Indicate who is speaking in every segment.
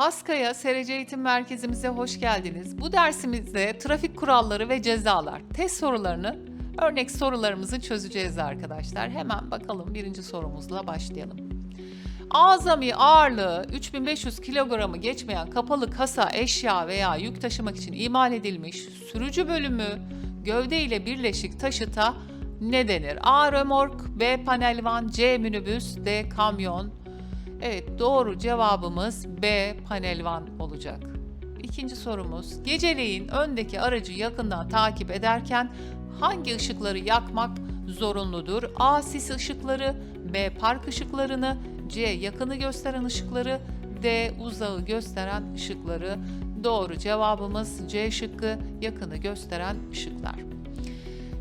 Speaker 1: Haskaya SRC Eğitim Merkezimize hoş geldiniz. Bu dersimizde trafik kuralları ve cezalar test sorularını, örnek sorularımızı çözeceğiz arkadaşlar. Hemen bakalım birinci sorumuzla başlayalım. Azami ağırlığı 3500 kilogramı geçmeyen kapalı kasa, eşya veya yük taşımak için imal edilmiş sürücü bölümü gövde ile birleşik taşıta ne denir? A. Römork, B. Panelvan, C. Minibüs, D. Kamyon. Evet doğru cevabımız B. Panelvan olacak. İkinci sorumuz. Geceleyin öndeki aracı yakından takip ederken hangi ışıkları yakmak zorunludur? A. Sis ışıkları, B. Park ışıklarını, C. Yakını gösteren ışıkları, D. Uzağı gösteren ışıkları. Doğru cevabımız C şıkkı yakını gösteren ışıklar.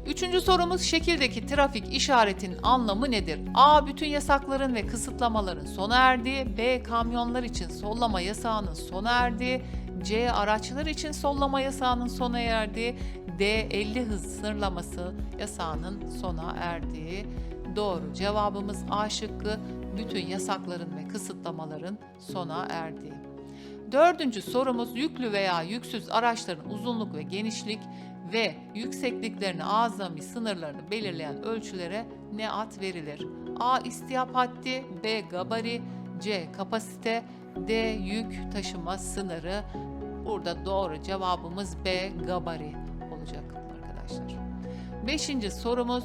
Speaker 1: Üçüncü sorumuz şekildeki trafik işaretinin anlamı nedir? A. Bütün yasakların ve kısıtlamaların sona erdiği. B. Kamyonlar için sollama yasağının sona erdiği. C. Araçlar için sollama yasağının sona erdiği. D. 50 hız sınırlaması yasağının sona erdiği. Doğru cevabımız A şıkkı. Bütün yasakların ve kısıtlamaların sona erdiği. Dördüncü sorumuz yüklü veya yüksüz araçların uzunluk ve genişlik ve yüksekliklerini azami sınırlarını belirleyen ölçülere ne ad verilir? A. İstihap haddi, B. Gabari, C. Kapasite, D. Yük taşıma sınırı. Burada doğru cevabımız B. Gabari olacak arkadaşlar. Beşinci sorumuz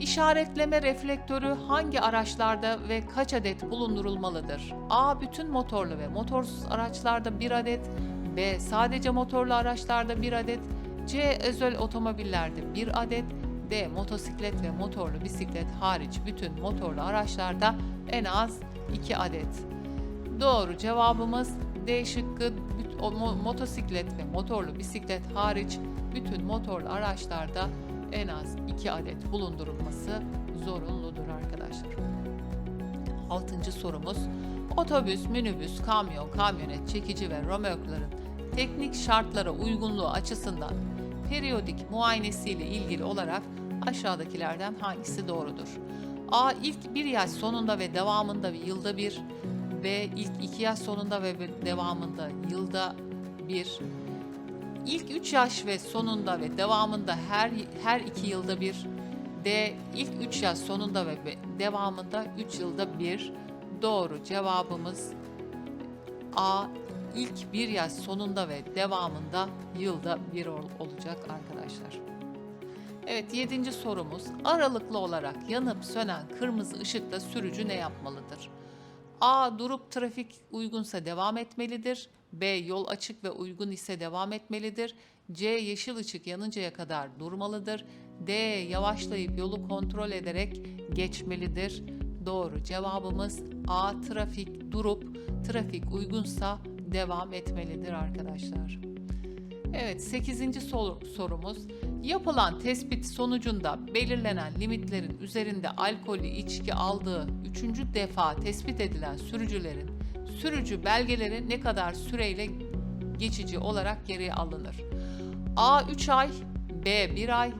Speaker 1: İşaretleme reflektörü hangi araçlarda ve kaç adet bulundurulmalıdır? A. Bütün motorlu ve motorsuz araçlarda 1 adet, B. Sadece motorlu araçlarda 1 adet, C. Özel otomobillerde 1 adet, D. Motosiklet ve motorlu bisiklet hariç bütün motorlu araçlarda en az 2 adet. Doğru cevabımız D şıkkı motosiklet ve motorlu bisiklet hariç bütün motorlu araçlarda en az 2 adet bulundurulması zorunludur arkadaşlar. Altıncı sorumuz otobüs, minibüs, kamyon, kamyonet, çekici ve römorkların teknik şartlara uygunluğu açısından periyodik muayenesiyle ilgili olarak aşağıdakilerden hangisi doğrudur? A. ilk bir yaş sonunda ve devamında ve yılda bir. B. ilk iki yaş sonunda ve devamında yılda bir. İlk 3 yaş ve sonunda ve devamında her her 2 yılda bir. D. ilk 3 yaş sonunda ve devamında 3 yılda bir. Doğru cevabımız A. ilk 1 yaş sonunda ve devamında yılda bir ol- olacak arkadaşlar. Evet yedinci sorumuz. Aralıklı olarak yanıp sönen kırmızı ışıkta sürücü ne yapmalıdır? A. Durup trafik uygunsa devam etmelidir. B. Yol açık ve uygun ise devam etmelidir. C. Yeşil ışık yanıncaya kadar durmalıdır. D. Yavaşlayıp yolu kontrol ederek geçmelidir. Doğru cevabımız A. Trafik durup trafik uygunsa devam etmelidir arkadaşlar. Evet 8. sor- sorumuz. Yapılan tespit sonucunda belirlenen limitlerin üzerinde alkollü içki aldığı 3. defa tespit edilen sürücülerin sürücü belgeleri ne kadar süreyle geçici olarak geri alınır? A 3 ay, B 1 ay,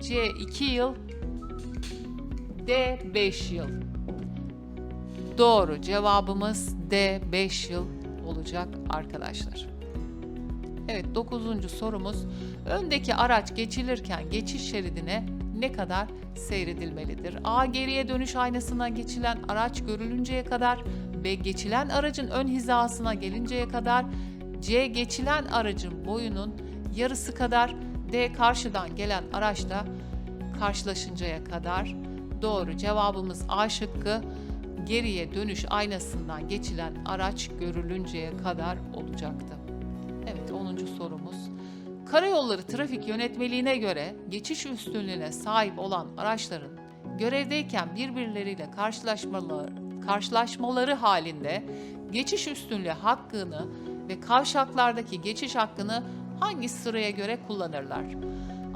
Speaker 1: C 2 yıl, D 5 yıl. Doğru cevabımız D 5 yıl olacak arkadaşlar. Evet dokuzuncu sorumuz. Öndeki araç geçilirken geçiş şeridine ne kadar seyredilmelidir? A. Geriye dönüş aynasına geçilen araç görülünceye kadar. B. Geçilen aracın ön hizasına gelinceye kadar. C. Geçilen aracın boyunun yarısı kadar. D. Karşıdan gelen araçla karşılaşıncaya kadar. Doğru cevabımız A şıkkı. Geriye dönüş aynasından geçilen araç görülünceye kadar olacaktı. Evet 10. sorumuz. Karayolları Trafik Yönetmeliğine göre geçiş üstünlüğüne sahip olan araçların görevdeyken birbirleriyle karşılaşmaları, karşılaşmaları halinde geçiş üstünlüğü hakkını ve kavşaklardaki geçiş hakkını hangi sıraya göre kullanırlar?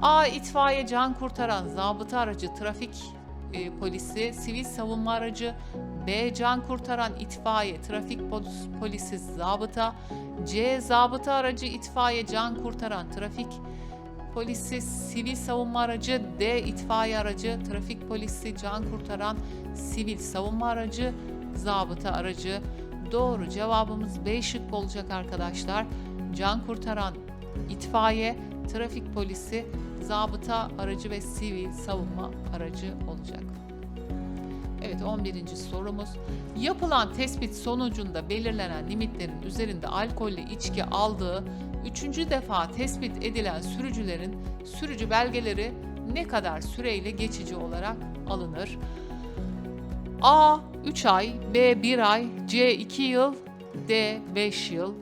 Speaker 1: A. İtfaiye can kurtaran zabıta aracı trafik e, polisi, sivil savunma aracı, B. Can kurtaran itfaiye, trafik polis- polisi, zabıta, C. Zabıta aracı, itfaiye, can kurtaran trafik polisi, sivil savunma aracı, D. itfaiye aracı, trafik polisi, can kurtaran sivil savunma aracı, zabıta aracı. Doğru cevabımız B şıkkı olacak arkadaşlar. Can kurtaran itfaiye, trafik polisi, zabıta aracı ve sivil savunma aracı olacak. Evet 11. sorumuz. Yapılan tespit sonucunda belirlenen limitlerin üzerinde alkollü içki aldığı üçüncü defa tespit edilen sürücülerin sürücü belgeleri ne kadar süreyle geçici olarak alınır? A 3 ay, B 1 ay, C 2 yıl, D 5 yıl.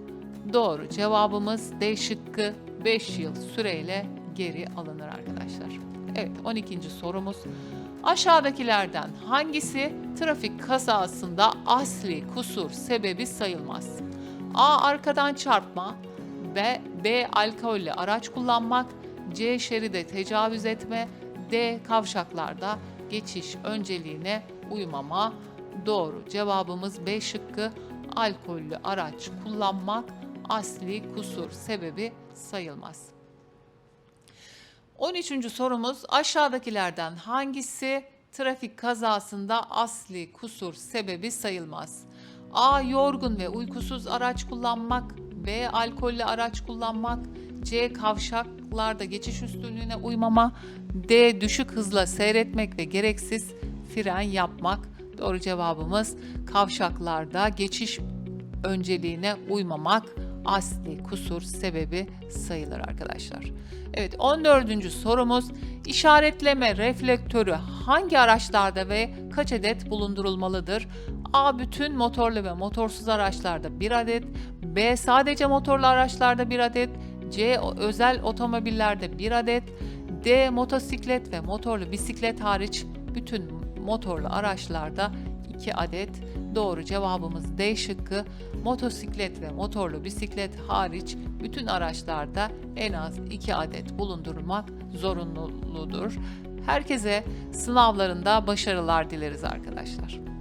Speaker 1: Doğru cevabımız D şıkkı 5 yıl süreyle geri alınır arkadaşlar. Evet 12. sorumuz. Aşağıdakilerden hangisi trafik kazasında asli kusur sebebi sayılmaz? A. Arkadan çarpma B. B. Alkolle araç kullanmak C. Şeride tecavüz etme D. Kavşaklarda geçiş önceliğine uymama Doğru cevabımız B şıkkı alkollü araç kullanmak asli kusur sebebi sayılmaz. 13. sorumuz aşağıdakilerden hangisi trafik kazasında asli kusur sebebi sayılmaz? A. Yorgun ve uykusuz araç kullanmak. B. Alkollü araç kullanmak. C. Kavşaklarda geçiş üstünlüğüne uymama. D. Düşük hızla seyretmek ve gereksiz fren yapmak. Doğru cevabımız kavşaklarda geçiş önceliğine uymamak asli kusur sebebi sayılır arkadaşlar. Evet 14. sorumuz işaretleme reflektörü hangi araçlarda ve kaç adet bulundurulmalıdır? A. Bütün motorlu ve motorsuz araçlarda 1 adet. B. Sadece motorlu araçlarda 1 adet. C. Özel otomobillerde 1 adet. D. Motosiklet ve motorlu bisiklet hariç bütün motorlu araçlarda 2 adet. Doğru cevabımız D şıkkı. Motosiklet ve motorlu bisiklet hariç bütün araçlarda en az 2 adet bulundurmak zorunludur. Herkese sınavlarında başarılar dileriz arkadaşlar.